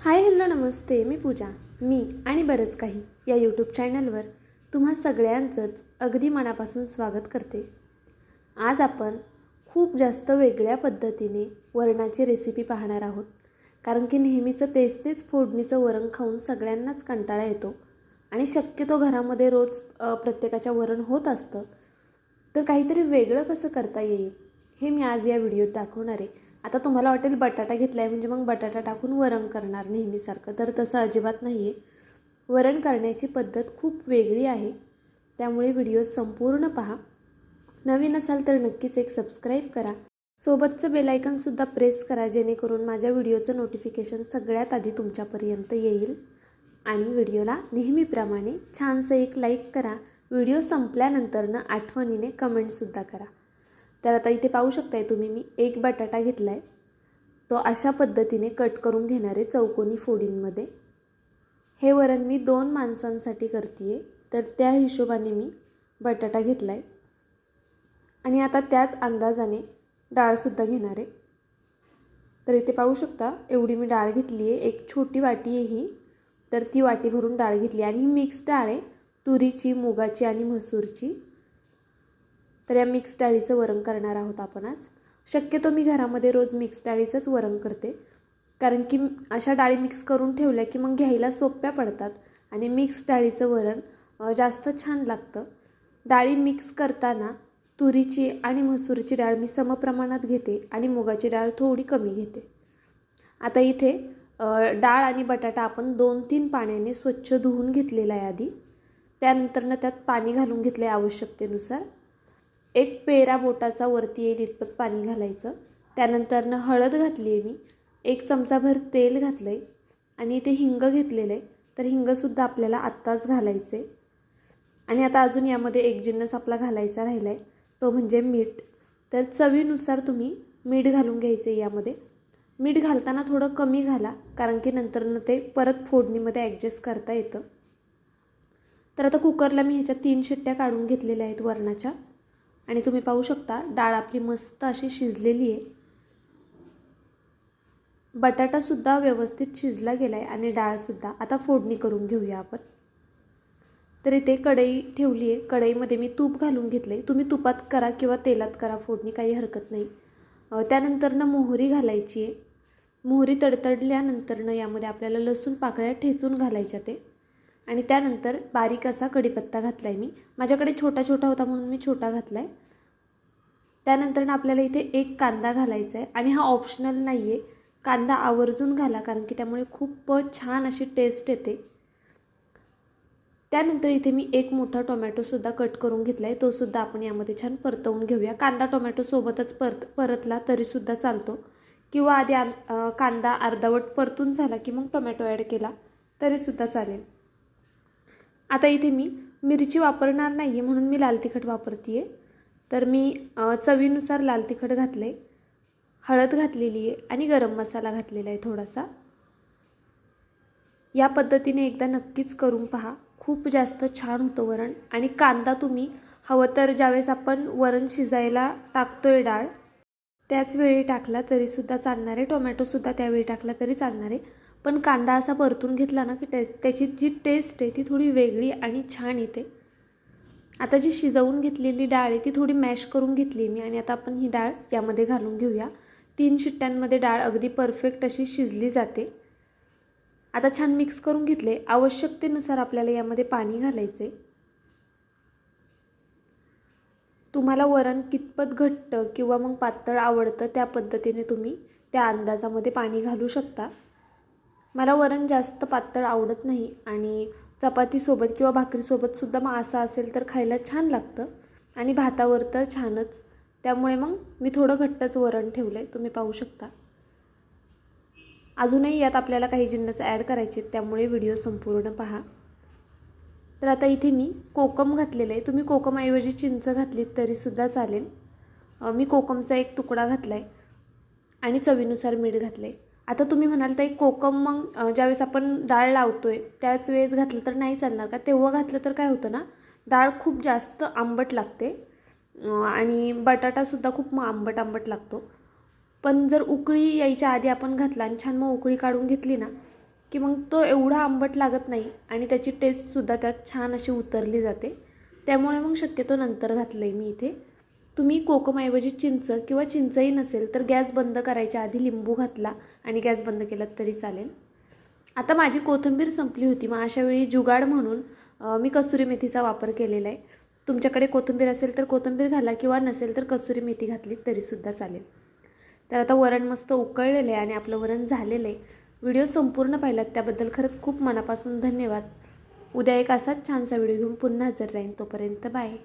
Hi hello नमस्ते. मी पूजा. मी आणि बरंच काही या यूट्यूब चॅनलवर तुम्हा सगळ्यांचंच अगदी मनापासून स्वागत करते. आज आपण खूप जास्त वेगळ्या पद्धतीने वरणाची रेसिपी पाहणार आहोत. कारण की नेहमीचं तेच तेच फोडणीचं वरण खाऊन सगळ्यांनाच कंटाळा येतो. आणि शक्यतो घरामध्ये रोज प्रत्येकाच्या वरण होत असतं. तर काहीतरी वेगळं कसं करता येईल हे मी आज या व्हिडिओत दाखवणार आहे. आता तुम्हाला वाटेल बटाटा घेतला आहे म्हणजे मग बटाटा टाकून वरण करणार नेहमीसारखं. तर तसं अजिबात नाही आहे वरण करण्याची पद्धत खूप वेगळी आहे. त्यामुळे व्हिडिओ संपूर्ण पहा. नवीन असाल तर नक्कीच एक सबस्क्राईब करा. सोबतचं बेलायकनसुद्धा प्रेस करा जेणेकरून माझ्या व्हिडिओचं नोटिफिकेशन सगळ्यात आधी तुमच्यापर्यंत येईल. आणि व्हिडिओला नेहमीप्रमाणे छानसं एक लाईक करा. व्हिडिओ संपल्यानंतरनं आठवणीने कमेंटसुद्धा करा. तर आता इथे पाहू शकताय तुम्ही मी एक बटाटा घेतला आहे तो अशा पद्धतीने कट करून घेणार आहे चौकोनी फोडींमध्ये. हे वरण मी दोन माणसांसाठी करते आहे तर त्या हिशोबाने मी बटाटा घेतला आहे आणि आता त्याच अंदाजाने डाळसुद्धा घेणार आहे. तर इथे पाहू शकता एवढी मी डाळ घेतली आहे एक छोटी वाटी आहे ही. तर ती वाटी भरून डाळ घेतली. आणि ही मिक्स डाळ आहे तुरीची मुगाची आणि मसूरची तर या मिक्स डाळीचं वरण करणार आहोत आपण आज. शक्यतो मी घरामध्ये रोज मिक्स डाळीचंच वरण करते. कारण की अशा डाळी मिक्स करून ठेवल्या की मग घ्यायला सोप्या पडतात. आणि मिक्स डाळीचं वरण जास्त छान लागतं. डाळी मिक्स करताना तुरीची आणि मसूरची डाळ मी समप्रमाणात घेते आणि मुगाची डाळ थोडी कमी घेते. आता इथे डाळ आणि बटाटा आपण दोन तीन पाण्याने स्वच्छ धुवून घेतलेला आहे आधी. त्यानंतरनं त्यात पाणी घालून घेतलं आहे आवश्यकतेनुसार. एक पेरा बोटाचा वरती येईल इतपत पाणी घालायचं. त्यानंतरनं हळद घातली आहे मी. एक चमचाभर तेल घातलं आहे आणि इथे हिंग घेतलेलं आहे. तर हिंगसुद्धा आपल्याला आत्ताच घालायचं आहे आणि आता अजून यामध्ये एक जिन्नस आपला घालायचा राहिला आहे तो म्हणजे मीठ. तर चवीनुसार तुम्ही मीठ घालून घ्यायचं आहे यामध्ये. मीठ घालताना थोडं कमी घाला कारण की नंतरनं ते परत फोडणीमध्ये ॲडजस्ट करता येतं. तर आता कुकरला मी ह्याच्या तीन शिट्ट्या काढून घेतलेल्या आहेत वरणाच्या. आणि तुम्ही पाहू शकता डाळ आपली मस्त अशी शिजलेली आहे. बटाटासुद्धा व्यवस्थित शिजला गेला आहे आणि डाळसुद्धा आता फोडणी करून घेऊया आपण. तर इथे कढई ठेवली आहे. कढईमध्ये मी तूप घालून घेतलं आहे तुम्ही तुपात करा किंवा तेलात करा फोडणी काही हरकत नाही. त्यानंतर त्यानंतरनं मोहरी घालायची आहे. मोहरी तडतडल्यानंतरनं यामध्ये आपल्याला लसूण पाकळ्या ठेचून घालायच्या ते. आणि त्यानंतर बारीक असा कढीपत्ता घातला आहे मी. माझ्याकडे छोटा छोटा होता म्हणून मी छोटा घातला आहे त्यानंतरनं आपल्याला इथे एक कांदा घालायचा आहे आणि हा ऑप्शनल नाही आहे कांदा आवर्जून घाला कारण की त्यामुळे खूप छान अशी टेस्ट येते. त्यानंतर इथे मी एक मोठा टोमॅटोसुद्धा कट करून घेतला आहे तोसुद्धा आपण यामध्ये छान परतवून घेऊया. कांदा टोमॅटोसोबतच परत परतला तरीसुद्धा चालतो. किंवा आधी कांदा अर्धावट परतून झाला की मग टोमॅटो ॲड केला तरीसुद्धा चालेल. आता इथे मी मिरची वापरणार नाही आहे म्हणून मी लाल तिखट वापरते आहे तर मी चवीनुसार लाल तिखट घातलं आहे हळद घातलेली आहे आणि गरम मसाला घातलेला आहे थोडासा. या पद्धतीने एकदा नक्कीच करून पहा. खूप जास्त छान होतं वरण. आणि कांदा तुम्ही हवं तर ज्यावेळेस आपण वरण शिजायला टाकतो आहे डाळ त्याच वेळी टाकला तरीसुद्धा चालणार. आहे टोमॅटोसुद्धा त्यावेळी टाकला तरी चालणार. आहे पण कांदा असा परतून घेतला ना की त्या त्याची जी टेस्ट आहे ती थोडी वेगळी आणि छान येते. आता जी शिजवून घेतलेली डाळ आहे ती थोडी मॅश करून घेतली मी आणि आता आपण ही डाळ यामध्ये घालून घेऊया. तीन शिट्ट्यांमध्ये डाळ अगदी परफेक्ट अशी शिजली जाते. आता छान मिक्स करून घेतले. आवश्यकतेनुसार आपल्याला यामध्ये पाणी घालायचे. तुम्हाला वरण कितपत घट्ट किंवा मग पातळ आवडतं त्या पद्धतीने तुम्ही त्या अंदाजामध्ये पाणी घालू शकता. मला वरण जास्त पातळ आवडत नाही आणि चपातीसोबत किंवा भाकरीसोबतसुद्धा मग असेल तर खायला छान लागतं. आणि भातावर तर छानच. त्यामुळे मग मी थोडं घट्टच वरण ठेवलं आहे तुम्ही पाहू शकता. अजूनही यात आपल्याला काही जिन्नस ॲड करायचे आहेत, त्यामुळे व्हिडिओ संपूर्ण पहा. तर आता इथे मी कोकम घातलेलं आहे. तुम्ही कोकमऐवजी चिंच घातलीत तरीसुद्धा चालेल. मी कोकमचा एक तुकडा घातला आहे आणि चवीनुसार मीठ घातलं आहे आता तुम्ही म्हणाल तर एक कोकम मग ज्यावेळेस आपण डाळ लावतोय त्याच वेळेस घातलं तर नाही चालणार का? तेव्हा घातलं तर काय होतं ना डाळ खूप जास्त आंबट लागते आणि बटाटासुद्धा खूप मग आंबट आंबट लागतो. पण जर उकळी यायच्या आधी आपण घातला आणि छान मग उकळी काढून घेतली ना की मग तो एवढा आंबट लागत नाही आणि त्याची टेस्टसुद्धा त्यात छान अशी उतरली जाते. त्यामुळे मग शक्यतो नंतर घातलं आहे मी इथे. तुम्ही कोकमऐवजी चिंच किंवा चिंचही नसेल तर गॅस बंद करायच्या आधी लिंबू घातला आणि गॅस बंद केलात तरी चालेल. आता माझी कोथिंबीर संपली होती. मग अशा वेळी जुगाड म्हणून मी कसुरी मेथीचा वापर केलेला आहे. तुमच्याकडे कोथिंबीर असेल तर कोथिंबीर घाला किंवा नसेल तर कसुरी मेथी घातली तरीसुद्धा चालेल. तर आता वरण मस्त उकळलेलं आहे आणि आपलं वरण झालेलं आहे. व्हिडिओ संपूर्ण पाहिलात त्याबद्दल खरंच खूप मनापासून धन्यवाद. उद्या एक असाच छानसा व्हिडिओ घेऊन पुन्हा हजर राहीन. तोपर्यंत बाय.